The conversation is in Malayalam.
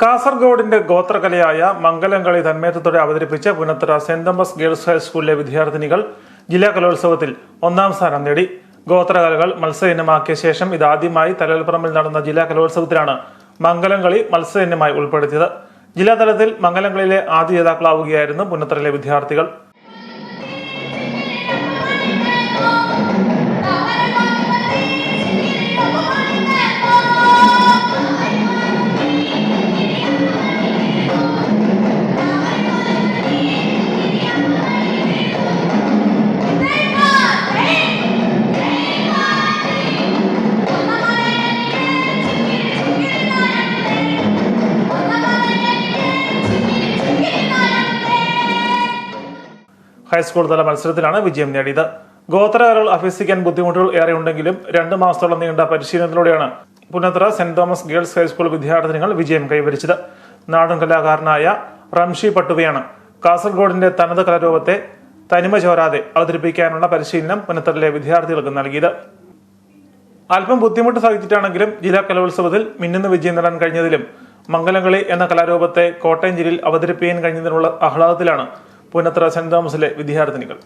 കാസർഗോഡിന്റെ ഗോത്രകലയായ മംഗലംകളി തന്മയത്വത്തോടെ അവതരിപ്പിച്ച പുനത്തറ സെന്റ് തോമസ് ഗേൾസ് ഹൈസ്കൂളിലെ വിദ്യാർത്ഥിനികൾ ജില്ലാ കലോത്സവത്തിൽ ഒന്നാം സ്ഥാനം നേടി. ഗോത്രകലകൾ മത്സര ഇനമാക്കിയ ശേഷം ഇതാദ്യമായി തലൽപ്പറമ്പിൽ നടന്ന ജില്ലാ കലോത്സവത്തിലാണ് മംഗലംകളി മത്സര ഇനമായി ഉൾപ്പെടുത്തിയത്. ജില്ലാതലത്തിൽ മംഗലംകളിയിലെ ആദ്യ ജേതാക്കളാവുകയായിരുന്നു പുന്നത്തറയിലെ വിദ്യാർത്ഥികൾ. ഹൈസ്കൂൾ തല മത്സരത്തിലാണ് വിജയം നേടിയത്. ഗോത്രകാരൾ അഭ്യസിക്കാൻ ബുദ്ധിമുട്ടുകൾ ഏറെ ഉണ്ടെങ്കിലും രണ്ട് മാസത്തോളം നീണ്ട പരിശീലനത്തിലൂടെയാണ് Punnathara saint Thomas girls high school വിദ്യാർത്ഥിനികൾ വിജയം കൈവരിച്ചത്. നാടൻ കലാകാരനായ റംഷി പട്ടുവയാണ് കാസർഗോഡിന്റെ തനത് കലാരൂപത്തെ തനിമ ചോരാതെ അവതരിപ്പിക്കാനുള്ള പരിശീലനം പുന്നത്തറിലെ വിദ്യാർത്ഥികൾക്ക് നൽകിയത്. അല്പം ബുദ്ധിമുട്ട് സഹിച്ചിട്ടാണെങ്കിലും ജില്ലാ കലോത്സവത്തിൽ മിന്നുന്ന വിജയം നേടാൻ കഴിഞ്ഞതിലും മംഗലംകളി എന്ന കലാരൂപത്തെ കോട്ടയം ജില്ലയിൽ അവതരിപ്പിക്കാൻ കഴിഞ്ഞതിനുള്ള ആഹ്ലാദത്തിലാണ് പുന്നത്തറ സെന്റ് തോമസിലെ വിദ്യാർത്ഥിനികൾ